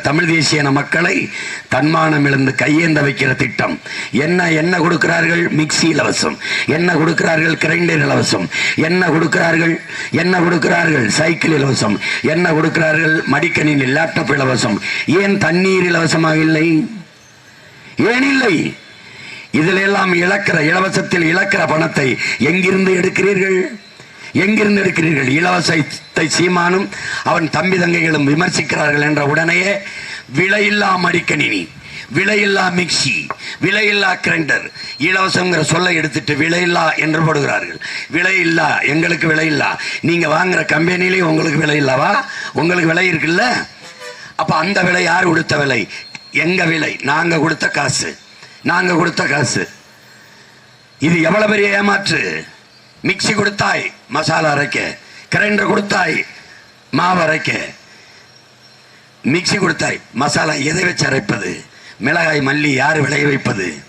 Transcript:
தமிழ் தேசிய மக்களை தன்மானம் இழந்து கையேந்த வைக்கிற திட்டம். என்ன என்ன கொடுக்கிறார்கள்? மிக்சி இலவசம். என்ன கொடுக்கிறார்கள்? கிரைண்டர் இலவசம். என்ன கொடுக்கிறார்கள்? என்ன கொடுக்கிறார்கள்? சைக்கிள் இலவசம். என்ன கொடுக்கிறார்கள்? மடிக்கணினி லேப்டாப் இலவசம். ஏன் தண்ணீர் இலவசமாக இல்லை? ஏன் இல்லை? இதில் எல்லாம் இழக்கிற இலவசத்தில் இழக்கிற பணத்தை எங்கிருந்து எடுக்கிறீர்கள்? எங்கிருந்து இருக்கிறீர்கள்? இலவசத்தை சீமானும் அவன் தம்பி தங்கைகளும் விமர்சிக்கிறார்கள் என்ற உடனேயே விலையில்லா மடிக்கணினி விலையில்லா மிக்சி விலையில்லா கிரைண்டர் இலவசங்கிற சொல்லை எடுத்துட்டு விலையில்லா என்று போடுகிறார்கள். விலையில்லா எங்களுக்கு விலையில்லா. நீங்க வாங்குற கம்பெனிலேயே உங்களுக்கு விலை உங்களுக்கு விலை இருக்குல்ல? அப்ப அந்த விலை யார் கொடுத்த விலை? எங்க விலை? நாங்க கொடுத்த காசு. நாங்க கொடுத்த காசு. இது எவ்வளவு பெரிய ஏமாற்று? மிக்ஸி கொடுத்தாய் மசாலா அரைக்க. கிரைண்டர் கொடுத்தாய் மாவு அரைக்க. மிக்ஸி கொடுத்தாய் மசாலா எதை வச்சு அரைப்பது? மிளகாய் மல்லி யார் விளைய வைப்பது?